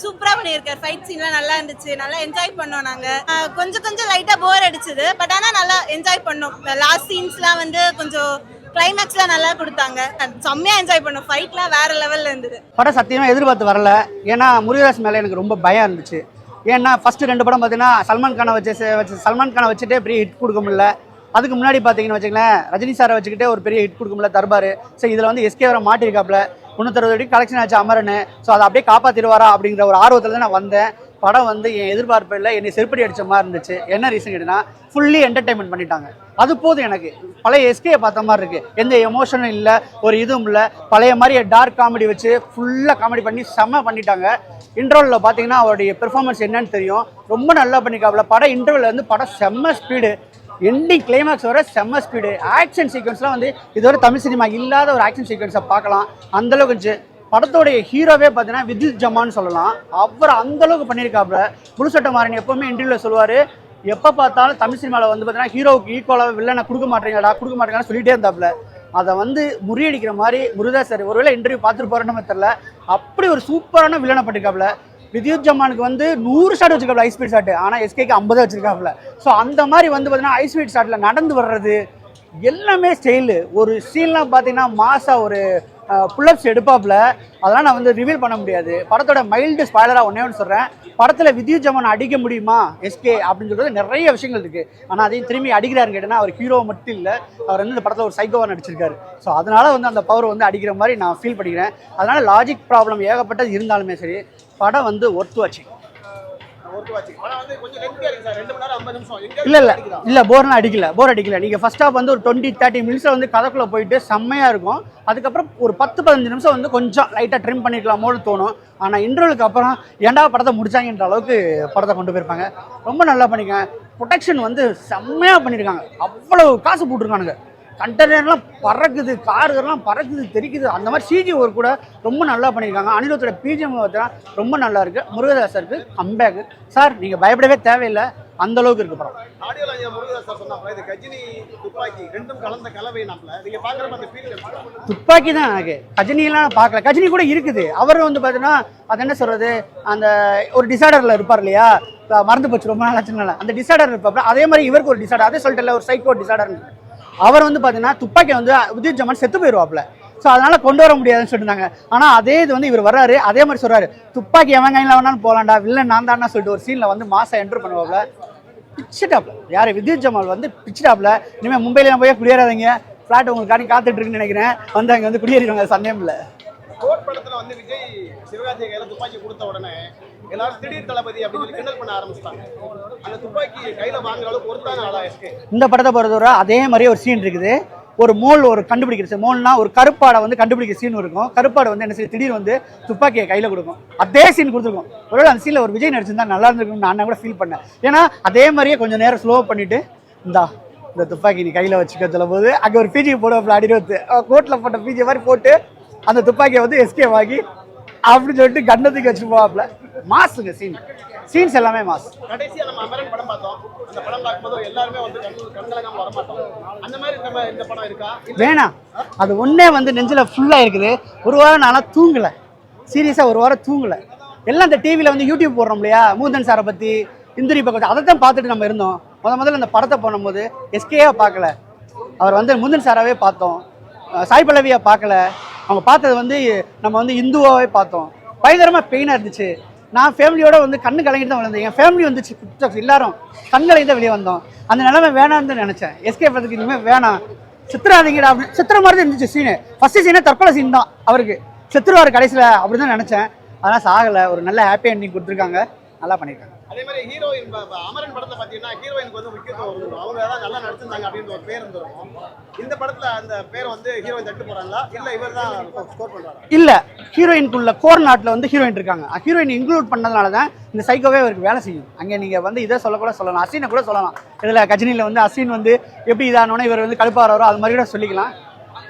சூப்பரா பண்ணியிருக்காரு. ஃபைட் சீன்லாம் நல்லா இருந்துச்சு. நல்லா என்ஜாய் பண்ணோம் நாங்க. கொஞ்சம் கொஞ்சம் லைட்டா போர் அடிச்சது. பட் ஆனா நல்லா என்ஜாய் பண்ணோம். லாஸ்ட் சீன்ஸ்லாம் வந்து கொஞ்சம் கிளைமேக்ஸ்லாம் நல்லா கொடுத்தாங்க. செம்மையா என்ஜாய் பண்ணோம். ஃபைட்லாம் வேற லெவல்ல இருந்தது. படம் சத்தியமாக எதிர்பார்த்து வரல. ஏன்னா முருகராஜ் மேலே எனக்கு ரொம்ப பயம் இருந்துச்சு. ஏன்னா ஃபர்ஸ்ட் ரெண்டு படம் பார்த்தீங்கன்னா சல்மான் கானை வச்சு வச்சு சல்மான் கானை வச்சுட்டே பெரிய ஹிட் கொடுக்க முடியல. அதுக்கு முன்னாடி பார்த்தீங்கன்னு வச்சுங்களேன் ரஜினி சாரை வச்சுக்கிட்டே ஒரு பெரிய ஹிட் கொடுக்க முடியல தர்பார். ஸோ இதில் வந்து எஸ்கே வர மாட்டிருக்காப்ல முந்நூற்றறுபது அடி கலெக்ஷன் ஆச்சு அமரன். ஸோ அதை அப்படியே காப்பாற்றிடுவாரா அப்படிங்கிற ஒரு ஆர்வத்தில் தான் நான் வந்தேன். படம் வந்து என் எதிர்பார்ப்பு இல்லை. என்னை செருப்படி அடிச்ச மாதிரி இருந்துச்சு. என்ன ரீசன் கேட்டினா ஃபுல்லி என்டர்டைன்மெண்ட் பண்ணிட்டாங்க. அது போதும் எனக்கு. பழைய எஸ்கே பார்த்த மாதிரி இருக்குது எந்த எமோஷனும் இல்லை ஒரு இதுவும் இல்லை. பழைய மாதிரி டார்க் காமெடி வச்சு ஃபுல்லாக காமெடி பண்ணி செம்ம பண்ணிட்டாங்க. இன்டர்வலில் பார்த்தீங்கன்னா அவருடைய பெர்ஃபார்மன்ஸ் என்னன்னு தெரியும். ரொம்ப நல்லா பண்ணிக்காப்புல படம் இன்டர்வல் வந்து படம் செம்ம ஸ்பீடு எண்டிங் கிளைமேக்ஸ் வர செம்ம ஸ்பீடு ஆக்ஷன் சீக்வன்ஸ்லாம் வந்து இதுவரை தமிழ் சினிமா இல்லாத ஒரு ஆக்ஷன் சீக்வன்ஸை பார்க்கலாம். அந்தளவுக்கு இருந்துச்சு. படத்தோடைய ஹீரோவே பார்த்தீங்கன்னா வித்யுத் ஜமான்னு சொல்லலாம். அவர் அந்தளவுக்கு பண்ணியிருக்காப்புல. முழுசட்ட மாறன் எப்போவுமே இன்டர்வியூவில் சொல்லுவார். எப்போ பார்த்தாலும் தமிழ் சினிமாவில் வந்து பார்த்தீங்கன்னா ஹீரோவுக்கு ஈக்குவலாக வில்லனை கொடுக்க மாட்டேங்கடா கொடுக்க மாட்டேங்கன்னு சொல்லிட்டே இருந்தாப்புல. அதை வந்து முறியடிக்கிற மாதிரி முருதா சார் ஒருவேளை இன்டர்வியூ பார்த்துட்டு போகிறேன்னு தெரில அப்படி ஒரு சூப்பரான வில்லனை பண்ணிருக்காப்புல வித்யுத் ஜமானுக்கு வந்து நூறு ஷாட் வச்சிருக்காப்ல ஐஸ்பீட் ஸ்பீட் ஷாட் ஆனால் எஸ்கேக்கு ஐம்பது வச்சிருக்காப்ல. ஸோ அந்த மாதிரி வந்து பார்த்தீங்கன்னா ஐஸ்பீட் ஸ்பீட் ஷாட்டில் நடந்து வர்றது எல்லாமே ஸ்டைலு ஒரு சீன்லாம் பார்த்தீங்கன்னா மாசா ஒரு புல்லப்ஸ் எடுப்பாப்புல அதெல்லாம் நான் வந்து ரிவீல் பண்ண முடியாது. படத்தோட மைல்டு ஸ்பாய்லராக ஒன்றே ஒன்று சொல்கிறேன் படத்தில் வித்யுத் ஜமான் அடிக்க முடியுமா? எஸ்கே அப்படின்னு சொல்கிறது நிறைய விஷயங்கள் இருக்குது ஆனால் அதையும் திரும்பி அடிக்கிறாருன்னு கேட்டேன்னா அவர் ஹீரோ மட்டும் இல்லை. அவர் வந்து இந்த படத்தில் ஒரு சைக்கோவாக நடிச்சிருக்காரு. ஸோ அதனால வந்து அந்த பவர் வந்து அடிக்கிற மாதிரி நான் ஃபீல் பண்ணிக்கிறேன். அதனால் லாஜிக் ப்ராப்ளம் ஏகப்பட்டது இருந்தாலுமே சரி படம் வந்து ஒர்த்து வாட்சிங் இல்ல இல்ல? இல்ல போர்லாம் அடிக்கல. போர் அடிக்கல. நீங்க ஃபர்ஸ்ட் ஹாஃப் வந்து ஒரு டுவெண்ட்டி தேர்ட்டி மினிட்ஸ்ல வந்து கதைக்குள்ள போயிட்டு செம்மையா இருக்கும். அதுக்கப்புறம் ஒரு பத்து பதினஞ்சு நிமிஷம் வந்து கொஞ்சம் லைட்டா ட்ரிம் பண்ணிக்கலாமோன்னு தோணும். ஆனா இன்டர்வலுக்கு அப்புறம் ஏன்டா படத்தை முடிச்சாங்கன்ற அளவுக்கு படத்தை கொண்டு போயிருப்பாங்க. ரொம்ப நல்லா பண்ணிருக்காங்க. ப்ரொடெக்ஷன் வந்து செம்மையா பண்ணியிருக்காங்க அவ்வளவு காசு போட்டிருக்கானுங்க. கண்டெய்னர்லாம் பறக்குது காருகள்லாம் பறக்குது தெரிக்குது. அந்த மாதிரி சிஜி ஒர்க் கூட ரொம்ப நல்லா பண்ணியிருக்காங்க. அனிருத்தோட பிஜிஎம் ரொம்ப நல்லா இருக்கு. முருகதாஸ் சாருக்கு கம்பேக் சார் நீங்க பயப்படவே தேவையில்லை. அந்த அளவுக்கு இருக்கு படம். துப்பாக்கி தான் எனக்கு கஜினியெல்லாம் நான் பார்க்கல கஜினி கூட இருக்குது. அவர் வந்து பார்த்தீங்கன்னா அது என்ன சொல்றது? அந்த ஒரு டிசார்டரில் இருப்பார் இல்லையா? மறந்து போச்சு. ரொம்ப நாளாச்சுனால அந்த டிசார்டர் இருப்பார் அதே மாதிரி இவருக்கு ஒரு டிசார்டர் அதே சொல்லிட்டு ஒரு சைக்கோ டிசார்டர் அவர் வந்து பார்த்தீங்கன்னா துப்பாக்கி வந்து உதித் ஜமான் செத்து போயிடுவாப்ல ஸோ அதனால் கொண்டு வர முடியாதுன்னு சொல்லியிருந்தாங்க ஆனால் அதே இது வந்து இவர் வர்றாரு. அதே மாதிரி சொல்கிறாரு துப்பாக்கி எவன் கையில் வேணாலும் போகலாம்டா இல்லை நான் தானா சொல்லிட்டு ஒரு சீனில் வந்து மாசம் என்டர் பண்ணுவாப்ல பிச்சுட்டாப்ல யார்? வித்யுத் ஜமால் வந்து பிச்சுட்டாப்ல இனிமேல் மும்பையில போய் குடியேறாதீங்க. ஃப்ளாட் உங்களுக்கு காட்டி காத்துட்டு இருக்குன்னு நினைக்கிறேன். வந்து அங்கே வந்து குடியேறிடுவாங்க. சந்தேகம் இல்லை. கோட் வந்து விஜய் சிவகார்த்திகை துப்பாக்கி கொடுத்த உடனே எல்லாரும் திடீர் தளபதி அப்படின்னு சொல்லி கிண்டல் பண்ண ஆரம்பிச்சிட்டாங்க. அந்த துப்பாக்கி கையில வாங்குற அளவுக்கு ஒருத்தான ஆளா இந்த படத்தை பொறுத்தவரை அதே மாதிரி ஒரு சீன் இருக்குது. ஒரு மோல் ஒரு கண்டுபிடிக்கிற மோல்னா ஒரு கருப்பாடை வந்து கண்டுபிடிக்கிற சீன் இருக்கும். கருப்பாடை வந்து என்ன செய்ய திடீர் வந்து துப்பாக்கியை கையில் கொடுக்கும். அதே சீன் கொடுத்துருக்கும். ஒருவேளை அந்த சீனில் ஒரு விஜய் நடிச்சிருந்தா நல்லா இருந்திருக்கும்னு நான் கூட ஃபீல் பண்ணேன். ஏன்னா அதே மாதிரியே கொஞ்சம் நேரம் ஸ்லோ பண்ணிட்டு இந்தா இந்த துப்பாக்கி நீ கையில் வச்சுக்க சொல்லும் போது அங்கே ஒரு பிஜி போடுவாப்ல அடிரோத்து கோட்டில் போட்ட பிஜி மாதிரி போட்டு அந்த துப்பாக்கியை வந்து எஸ்கே வாங்கி அப்படின்னு சொல்லிட்டு கண்டத்துக்கு வச்சு மாசுங்க சீன் சீன்ஸ் எல்லாமே மாஸ் கடைசியா நம்ம அமரன் படம் பார்த்தோம். அந்த படம் பார்க்கும்போது எல்லாருமே வந்து கண் கண்கலங்காம வர மாட்டோம் அந்த மாதிரி நம்ம இந்த படம் இருக்கா? வேணாம். அது ஒன்றே வந்து நெஞ்சில் ஃபுல்லாக இருக்குது. ஒரு வாரம் நானாக தூங்கலை. சீரியஸாக ஒரு வாரம் தூங்கலை. எல்லாம் இந்த டிவியில் வந்து யூடியூப் போடுறோம் இல்லையா? மூதன் சாரை பற்றி இந்திரி பக்கத்து அதை தான் பார்த்துட்டு நம்ம இருந்தோம். முத முதல்ல அந்த படத்தை பண்ணும்போது எஸ்கேயாக பார்க்கல. அவர் வந்து முந்தன் சாராவே பார்த்தோம். சாய் பல்லவியை பார்க்கல. அவங்க பார்த்தது வந்து நம்ம வந்து இந்துவாவே பார்த்தோம். பயங்கரமாக பெயினாக இருந்துச்சு. நான் ஃபேமிலியோட வந்து கண்ணு கலங்கிட்டு தான் வளர்ந்தேன். என் ஃபேமிலி வந்துச்சு குட்டாக்ஸ் எல்லாரும் கண் கலங்கி தான் வெளியே வந்தோம். அந்த நிலைமை வேணாம்னு தான் நினச்சேன். எஸ்கே படத்துக்கு இனிமேல் வேணாம். சித்திராதீங்கடா அப்படின்னு சித்திர மாதிரி தான் இருந்துச்சு சீனு ஃபர்ஸ்ட் சீனே தற்கொலை சீன் தான் அவருக்கு. செத்துருவார் கடைசியில் அப்படி தான் நினச்சேன். அதெல்லாம் சாகலை. ஒரு நல்ல ஹாப்பி எண்டிங் கொடுத்துருக்காங்க. நல்லா பண்ணியிருக்காங்க. அதே மாதிரி ஹீரோயின் அமரன் படத்துல பாத்தீங்கன்னா ஹீரோயினுக்கு வந்து முக்கியத்துவம் வந்துடும் அவங்க தான் நல்லா நடிச்சிருந்தாங்க அப்படின்ற ஒரு பேர் இருந்திருக்கும் இந்த படத்துல அந்த பேர் வந்து ஹீரோயின் தட்டு போறாங்களா? இல்ல இவர் தான் ஸ்கோர் பண்றாரா? இல்லை ஹீரோயினுக்குள்ள கோர் நாட்டில் வந்து ஹீரோயின் இருக்காங்க. ஹீரோயின் இன்க்ளூட் பண்ணதுனால தான் இந்த சைக்கோவே அவருக்கு வேலை செய்யும். அங்கே நீங்கள் வந்து இதை சொல்ல கூட சொல்லலாம். அசீனை கூட சொல்லலாம். இதில் கஜினியில் வந்து அசீன் வந்து எப்படி இதானோன்னா இவர் வந்து கடுப்பாகிறோ அது மாதிரி கூட சொல்லிக்கலாம்.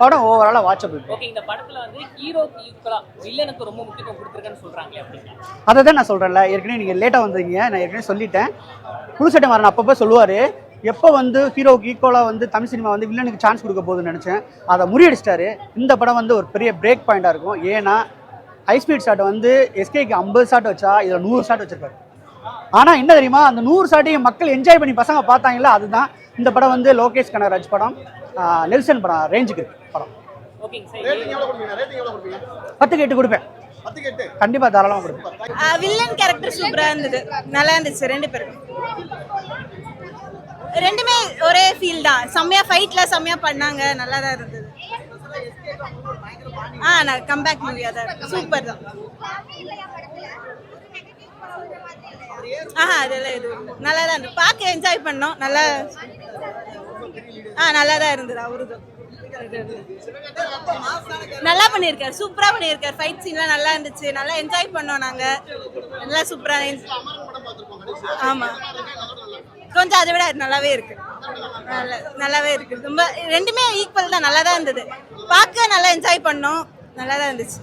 படம் ஓவராலாக வாட்சபிள் ஓகே இந்த படத்துல வந்து ஹீரோக்கு ஈக்குவலா வில்லனுக்கு ரொம்ப முக்கியத்துவம் கொடுத்துருக்கேன்னு சொல்றாங்க அப்படின்னா? அதை தான் நான் சொல்கிறேன்ல ஏற்கனவே நீங்கள் லேட்டாக வந்தீங்க நான் ஏற்கனவே சொல்லிட்டேன். புதுசட்டை மாறன் அப்பப்போ சொல்லுவார். எப்போ வந்து ஹீரோவுக்கு ஈக்குவலாக வந்து தமிழ் சினிமா வந்து வில்லனுக்கு சான்ஸ் கொடுக்க போகுதுன்னு நினச்சேன். அதை முறியடிச்சிட்டாரு. இந்த படம் வந்து ஒரு பெரிய பிரேக் பாயிண்டாக இருக்கும். ஏன்னா ஹை ஸ்பீட் ஷாட் வந்து எஸ்கேக்கு ஐம்பது ஷாட் வச்சா இதில் நூறு ஷாட் வச்சிருக்காரு ஆனால் என்ன தெரியுமா? அந்த நூறு ஷாட்டையும் மக்கள் என்ஜாய் பண்ணி பசங்க பார்த்தாங்களா அதுதான் இந்த படம் வந்து லோகேஷ் கனகராஜ் படம் நெல்சன் படம் ரேஞ்சுக்கு இருக்கு. படம். ஓகேங்க சார். ரேட்டிங் எவ்வளவு கொடுப்பீங்க? ரேட்டிங் எவ்வளவு கொடுப்பீங்க? பத்துக்கு எட்டு கொடுப்பேன். கொடுப்பேன். வில்லன் கேரக்டர் சூப்பரா இருந்தது. நல்லா இருந்துச்சு ரெண்டு பேரும் ரெண்டுமே ஒரே ஃபீல் தான். செம்மையா ஃபைட்ல செம்மையா பண்ணாங்க. நல்லா தான் இருந்தது. ஆ நான் கம்பேக் மூவியா தான் சூப்பர் தான். ஆஹா அதெல்லாம் எதுவும் நல்லா தான் இருந்தது பார்க்க என்ஜாய் பண்ணோம். நல்லா ஆ நல்லா தான் இருந்தது. அவருதும் நல்லா பண்ணியிருக்காரு. சூப்பரா பண்ணியிருக்காரு. ஃபைட் சீன்லாம் நல்லா இருந்துச்சு. நல்லா என்ஜாய் பண்ணோம் நாங்க. நல்லா சூப்பரா ஆமா. கொஞ்சம் அதை விட நல்லாவே இருக்கு. நல்லாவே இருக்கு. ரொம்ப ரெண்டுமே ஈக்குவல் தான். நல்லா தான் இருந்தது. பார்க்க நல்லா என்ஜாய் பண்ணோம். நல்லா தான் இருந்துச்சு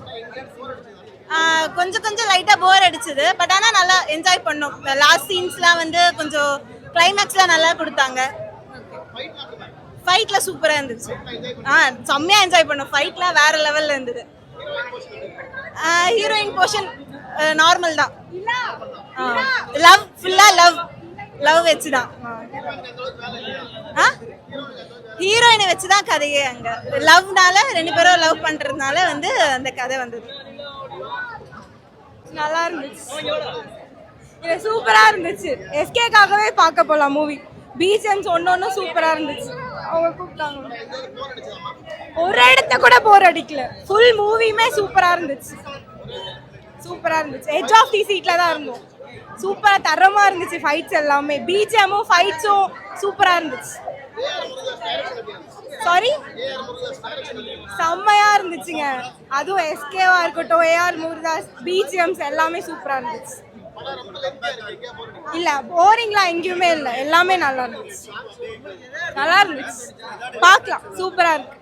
கொஞ்சம் கொஞ்சம் லைட்டா போர் அடிச்சது. பட் ஆனா நல்லா என்ஜாய் பண்ணோம். லாஸ்ட் சீன்ஸ்லாம் வந்து கொஞ்சம் கிளைமேக்ஸ்லாம் நல்லா கொடுத்தாங்க. ஃபைட்ல சூப்பரா இருந்துச்சு. ஆ செம்மையா என்ஜாய் பண்ணோம். ஃபைட்லாம் வேற லெவல்ல இருந்தது. ஹீரோயின் போர்ஷன் நார்மல் தான். லவ் ஃபுல்லா லவ் லவ் வச்சு தான் ஆ? ஹீரோயினை வச்சு தான் கதையே அங்க. லவ்னால ரெண்டு பேரும் லவ் பண்றதுனால வந்து அந்த கதை வந்தது. நல்லா இருந்துச்சு. சூப்பரா இருந்துச்சு. எஸ்கேக்காகவே பார்க்க போலாம் மூவி பிஜிஎம்ஸ் ஒன்று ஒன்றும் சூப்பரா இருந்துச்சு. அவங்க கூப்பிட்டாங்க. ஒரு இடத்த கூட போர் அடிக்கல. ஃபுல் மூவியுமே சூப்பரா இருந்துச்சு. சூப்பரா இருந்துச்சு. எட்ஜ் ஆஃப் தி சீட்ல தான் இருந்தோம். சூப்பரா தரமா இருந்துச்சு ஃபைட்ஸ் எல்லாமே. பிஜிஎம்மும் ஃபைட்ஸும் சூப்பரா இருந்துச்சு. சாரி செம்மையா இருந்துச்சுங்க. அதுவும் எஸ்கேவா இருக்கட்டும் ஏஆர் முருதாஸ் பிஜிஎம்ஸ் எல்லாமே சூப்பரா இருந்துச்சு. இல்ல போரிங்லாம் எங்கேயுமே இல்ல. எல்லாமே நல்லா இருந்துச்சு. நல்லா இருந்துச்சு. பார்க்கலாம். சூப்பரா இருக்கு.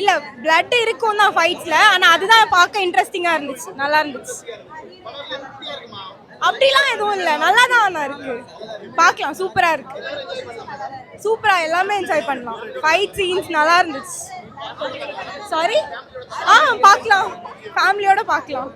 இல்ல பிளட் இருக்கும் தான் ஃபைட்ஸ்ல ஆனா அதுதான் பார்க்க இன்ட்ரெஸ்டிங்கா இருந்துச்சு. நல்லா இருந்துச்சு. அப்படிலாம் எதுவும் இல்லை. நல்லா தான் இருக்கு. பார்க்கலாம். சூப்பரா இருக்கு. சூப்பரா எல்லாமே என்ஜாய் பண்ணலாம். ஃபைட் சீன்ஸ் நல்லா இருந்துச்சு. சாரி ஆ பார்க்கலாம். ஃபேமிலியோட பார்க்கலாம்.